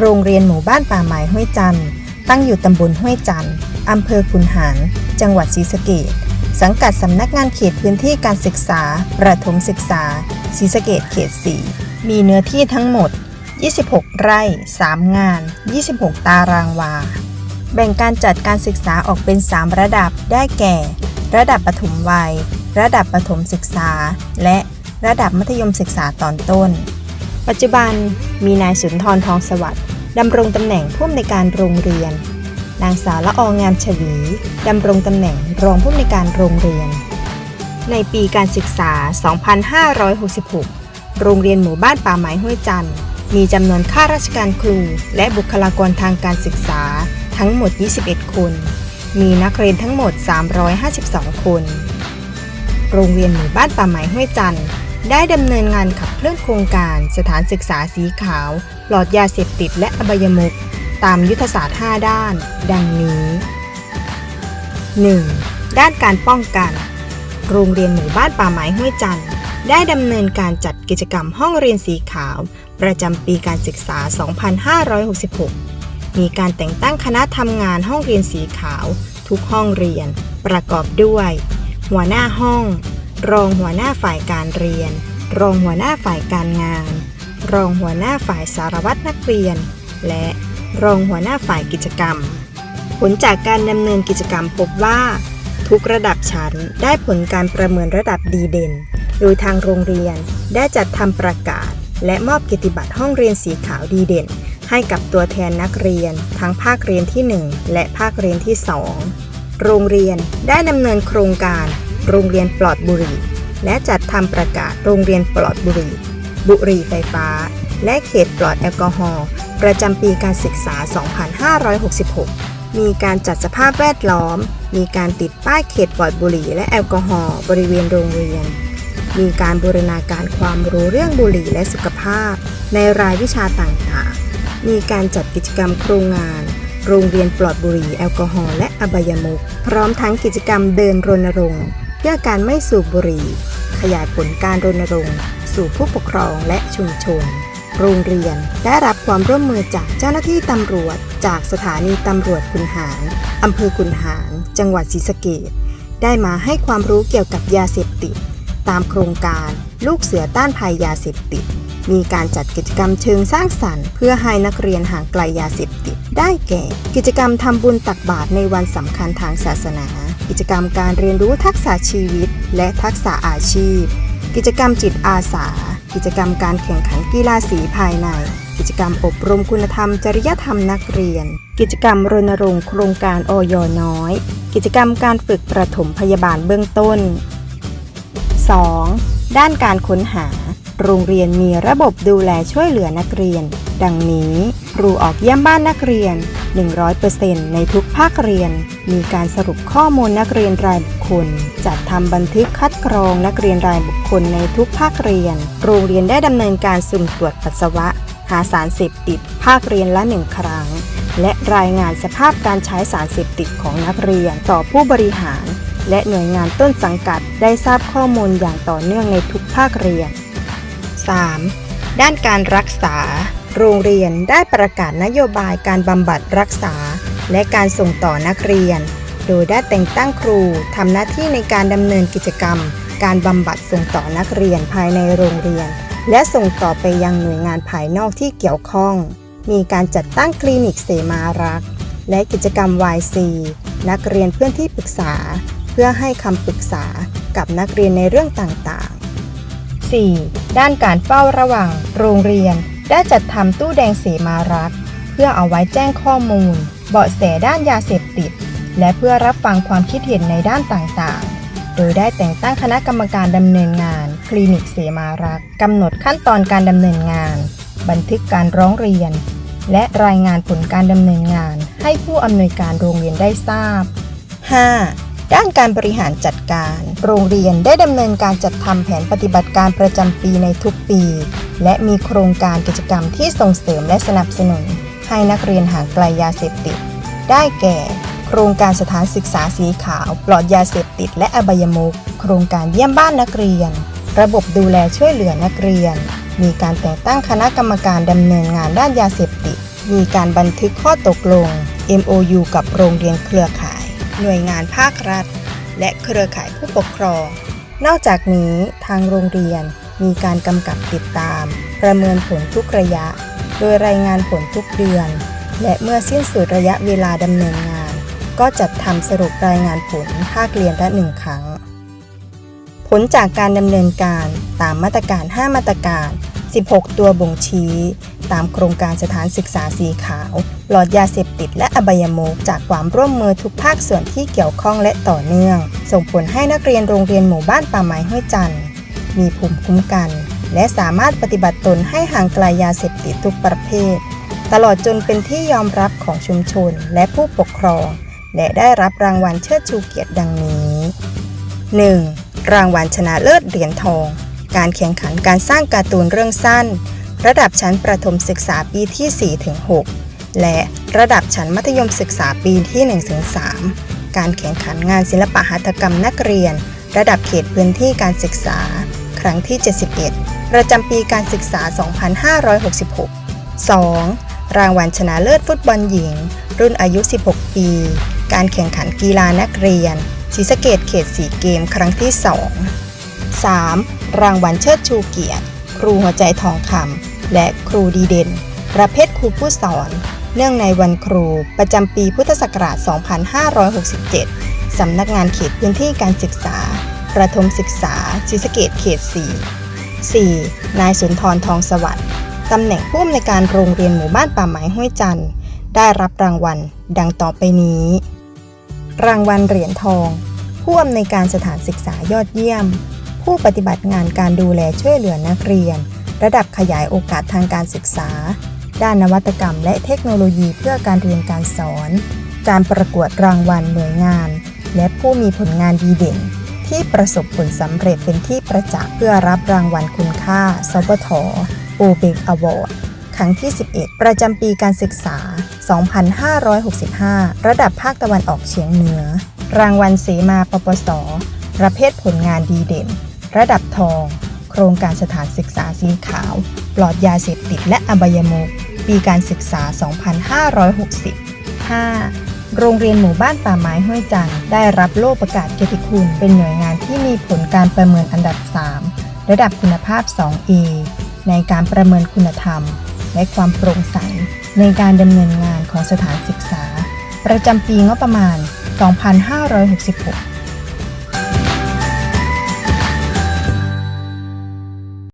โรงเรียนหมู่บ้านป่าไม้ห้วยจันทร์ตั้งอยู่ตำบลห้วยจันทร์อำเภอขุนหาร จังหวัดศรีสะเกษสังกัดสำนักงานเขตพื้นที่การศึกษา ประถมศึกษาศรีสะเกษเขต 4 มีเนื้อที่ทั้งหมด 26 ไร่ 3 งาน 26 ตารางวา แบ่งการจัดการศึกษาออกเป็น 3 ระดับ ได้แก่ ระดับปฐมวัย ระดับประถมศึกษา และระดับมัธยมศึกษาตอนต้น ปัจจุบันมีนายสุนทรทองสวัสดิ์ดำรงตำแหน่งผู้อำนวยการโรงเรียน นางสาวละอองามฉวีดำรงตำแหน่งรองผู้อำนวยการโรงเรียน ในปีการศึกษา 2566 โรงเรียนหมู่บ้านป่าไม้ห้วยจันทร์มีจำนวนข้าราชการครู และบุคลากรทางการศึกษาทั้งหมด 21 คน มีนักเรียนทั้งหมด 352 คน โรงเรียนหมู่บ้านป่าไม้ห้วยจันทร์ ได้ดำเนินงานขับเคลื่อนโครงการสถานศึกษาสีขาวปลอดยาเสพติดและอบายมุขตามยุทธศาสตร์ 5 ด้าน ดังนี้ 1. ด้านการป้องกัน โรงเรียนหมู่บ้านป่าไม้ห้วยจันทร์ได้ดำเนินการจัดกิจกรรมห้องเรียนสีขาว ประจำปีการศึกษา 2566 มีการแต่งตั้งคณะทำงานห้องเรียนสีขาว ทุกห้องเรียน ประกอบด้วย หัวหน้าห้อง รองหัวหน้าฝ่ายการเรียน รองหัวหน้าฝ่ายการงาน รองหัวหน้าฝ่ายสารวัตรนักเรียน และรองหัวหน้าฝ่ายกิจกรรม ผลจากการดำเนินกิจกรรมพบว่า ทุกระดับชั้นได้ผลการประเมินระดับดีเด่น โดยทางโรงเรียนได้จัดทำประกาศ และมอบเกิยรติบัตรห้องเรียนสีขาวดีเด่น ให้กับตัวแทนนักเรียน ทั้งภาคเรียนที่ 1 และภาคเรียนที่ 2 โรงเรียนได้ดำเนินโครงการ โรงเรียนปลอดบุหรี่ และจัดทำประกาศโรงเรียนปลอดบุหรี่ บุหรี่ไฟฟ้า และเขตปลอดแอลกอฮอล์ประจำปีการศึกษา 2566 มีการจัดสภาพแวดล้อม มีการติดป้ายเขตปลอดบุหรี่และแอลกอฮอล์บริเวณโรงเรียน มีการบูรณาการความรู้เรื่องบุหรี่และสุขภาพ ในรายวิชาต่างๆ มีการจัดกิจกรรมโครงงานโรงเรียนปลอดบุหรี่แอลกอฮอล์และอบายมุขพร้อมทั้งกิจกรรมเดินรณรงค์ เพื่อการไม่สูบบุหรี่ ขยายผลการรณรงค์สู่ผู้ปกครองและชุมชน โรงเรียนได้รับความร่วมมือจากเจ้าหน้าที่ตำรวจ จากสถานีตำรวจคุนหารอำเภอคุนหาร จังหวัดศรีสะเกดได้มาให้ความรู้เกี่ยวกับยาเสพติด ตามโครงการลูกเสือต้านภัยยาเสพติด มีการจัดกิจกรรมเชิงสร้างสรรค์ เพื่อให้นักเรียนห่างไกลยาเสพติด ได้แก่ กิจกรรมทำบุญตักบาตรในวันสำคัญทางศาสนา กิจกรรมการเรียนรู้ทักษะชีวิต และทักษะอาชีพ กิจกรรมจิตอาสา กิจกรรมการแข่งขันกีฬาสีภายในกิจกรรมอบรมคุณธรรม จริยธรรมนักเรียน กิจกรรมรณรงค์โครงการออยน้อย กิจกรรมการฝึกประถมพยาบาลเบื้องต้น 2. ด้านการค้นหา โรงเรียนมีระบบดูแลช่วยเหลือนักเรียน ดังนี้ ครูออกเยี่ยมบ้านนักเรียน 100%ในทุกภาคเรียน มีการสรุปข้อมูลนักเรียนรายบุคคล จัดทำบันทึกคัดกรองนักเรียนรายบุคคลในทุกภาคเรียน โรงเรียนได้ดำเนินการสุ่มตรวจปัสสาวะ หาสารเสพติด ภาคเรียนละหนึ่งครั้ง และรายงานสภาพการใช้สารเสพติดของนักเรียนต่อผู้บริหารและหน่วยงานต้นสังกัดได้ทราบข้อมูลอย่างต่อเนื่องในทุกภาคเรียน 3. ด้านการรักษา โรงเรียนได้ประกาศนโยบายการบำบัดรักษา และการส่งต่อนักเรียน โดยได้แต่งตั้งครูทำหน้าที่ในการดำเนินกิจกรรม การบำบัดส่งต่อนักเรียนภายในโรงเรียน และส่งต่อไปยังหน่วยงานภายนอกที่เกี่ยวข้อง มีการจัดตั้งคลินิกเสมารักและกิจกรรม YC นักเรียนเพื่อนที่ปรึกษา เพื่อให้คำปรึกษากับนักเรียนในเรื่องต่างๆ 4. ด้านการเฝ้าระวัง โรงเรียน ได้จัดทำตู้แดงเสมารัก เพื่อเอาไว้แจ้งข้อมูล เบาะแสด้านยาเสพติด และเพื่อรับฟังความคิดเห็นในด้านต่างๆ โดยได้แต่งตั้งคณะกรรมการดำเนินงาน คลินิกเสมารักกำหนดขั้นตอนการดำเนินงาน บันทึกการร้องเรียน และรายงานผลการดำเนินงาน ให้ผู้อำนวยการโรงเรียนได้ทราบ 5. ด้านการบริหารจัดการ โรงเรียนได้ดำเนินการจัดทำแผนปฏิบัติการประจำปีในทุกปี และมีโครงการกิจกรรมที่ส่งเสริมและสนับสนุน ให้นักเรียนห่างไกลยาเสพติด ได้แก่ โครงการสถานศึกษาสีขาว ปลอดยาเสพติด และอบายมุขโครงการเยี่ยมบ้านนักเรียน ระบบดูแลช่วยเหลือนักเรียน มีการแต่งตั้งคณะกรรมการดำเนินงานด้านยาเสพติด มีการบันทึกข้อตกลง MOU กับโรงเรียนเครือข่าย หน่วยงานภาครัฐ และเครือข่ายผู้ปกครอง นอกจากนี้ทางโรงเรียนมีการกำกับติดตาม ประเมินผลทุกระยะ โดยรายงานผลทุกเดือน และเมื่อสิ้นสุดระยะเวลาดำเนินงาน ก็จัดทำสรุปรายงานผลภาคเรียนละหนึ่งครั้ง ผลจากการดำเนินการตามมาตรการ 5 มาตรการ 16 ตัวบ่งชี้ ตามโครงการสถานศึกษาสีขาวปลอดยาเสพติดและอบายมุขจากความร่วมมือทุกภาคส่วนที่เกี่ยวข้องและต่อเนื่อง ส่งผลให้นักเรียนโรงเรียนหมู่บ้านป่าไม้ห้วยจันทร์มีภูมิคุ้มกัน และสามารถปฏิบัติตนให้ห่างไกลยาเสพติดทุกประเภท ตลอดจนเป็นที่ยอมรับของชุมชนและผู้ปกครอง และได้รับรางวัลเชิดชูเกียรติดังนี้ 1. รางวัลชนะเลิศเหรียญทอง การแข่งขันการสร้างการ์ตูนเรื่องสั้น ระดับชั้นประถมศึกษาปีที่ 4-6 และระดับชั้นมัธยมศึกษาปีที่ 1-3 การแข่งขันงานศิลปะหัตถกรรมนักเรียน ระดับเขตพื้นที่การศึกษา ครั้งที่ 71 ประจำปีการศึกษา 2566 2. รางวัลชนะเลิศฟุตบอลหญิง รุ่นอายุ 16 ปี การแข่งขันกีฬานักเรียนศรีสะเกดเขต 4 เกมครั้งที่ 2 3. รางวัลเชิดชูเกียรติ ครูหัวใจทองคำและครูดีเด่น ประเภทครูผู้สอน เนื่องในวันครูประจำปีพุทธศักราช 2567 สำนักงานเขตพื้นที่การศึกษา ประถมศึกษาศรีสะเกดเขต 4 4. นายสุนทรทองสวัสดิ์ตำแหน่งผู้อำนวยการโรงเรียนหมู่บ้านป่าไม้ห้วยจันทร์ได้รับรางวัลดังต่อไปนี้ รางวัลเหรียญทอง ผู้อำนวยการสถานศึกษายอดเยี่ยม ผู้ปฏิบัติงานการดูแลช่วยเหลือนักเรียน ระดับขยายโอกาสทางการศึกษา ด้านนวัตกรรมและเทคโนโลยีเพื่อการเรียนการสอน การประกวดรางวัลหน่วยงาน และผู้มีผลงานดีเด่น ที่ประสบผลสำเร็จเป็นที่ประจักษ์เพื่อรับรางวัลคุณค่าสปทโอเบกอวอร์ดครั้งที่ 11 ประจำปีการศึกษา 2565 ระดับภาคตะวันออกเฉียงเหนือ รางวัลเสมาปปส ประเภทผลงานดีเด่น ระดับทอง โครงการสถานศึกษาสีขาว ปลอดยาเสพติดและอบายมุขปีการศึกษา 2560 5. โรงเรียนหมู่บ้านป่าไม้ห้วยจันได้รับโล่ประกาศเกียรติคุณ เป็นหน่วยงานที่มีผลการประเมินอันดับ 3 ระดับคุณภาพ 2A ในการประเมินคุณธรรม และความโปร่งใส ในการดำเนินงานของสถานศึกษา ประจำปีงบประมาณ 2566